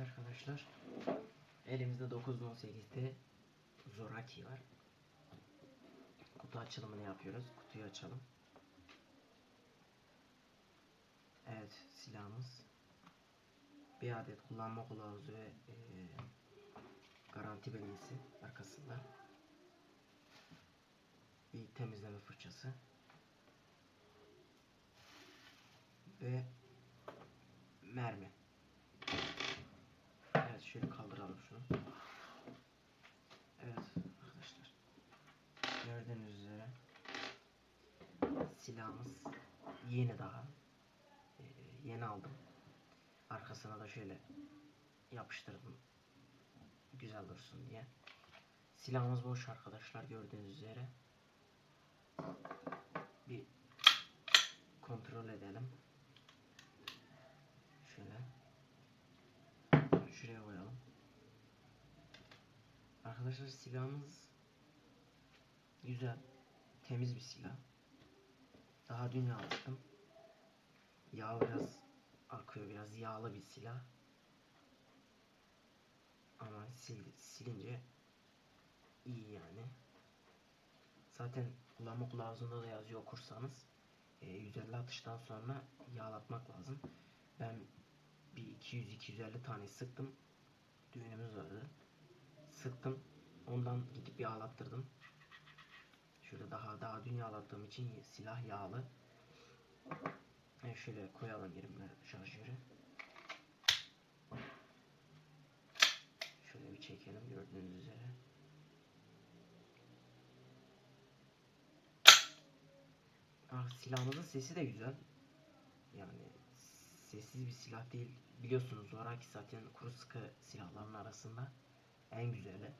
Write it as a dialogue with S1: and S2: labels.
S1: arkadaşlar. Elimizde 918'de Zoraki var. Kutu açılımını yapıyoruz. Kutuyu açalım. Evet silahımız. Bir adet kullanma kılavuzu ve e, garanti belgesi arkasında. Bir temizleme fırçası. Ve mermi. Şöyle kaldıralım şunu. Evet arkadaşlar. Gördüğünüz üzere silahımız yeni daha. Ee, yeni aldım. Arkasına da şöyle yapıştırdım. Güzel dursun diye. Silahımız boş arkadaşlar gördüğünüz üzere. Bir kontrol edelim. Şöyle. Şuraya koyalım. Arkadaşlar silahımız güzel. Temiz bir silah. Daha dün aldım. Yağ biraz akıyor. Biraz yağlı bir silah. Ama sil, silince iyi yani. Zaten kullanma kılavuzunda da yazıyor okursanız. E, 150 atıştan sonra yağlatmak lazım. Ben bir 200-250 tane sıktım. Düğünümüz vardı. Sıktım. Ondan gidip yağlattırdım. Şöyle daha daha dün yağlattığım için silah yağlı. E şöyle koyalım yerine şarjörü. Şöyle bir çekelim gördüğünüz üzere. Ah, silahımızın sesi de güzel. Yani sessiz bir silah değil. Biliyorsunuz Zoraki zaten kuru sıkı silahların arasında en güzeli.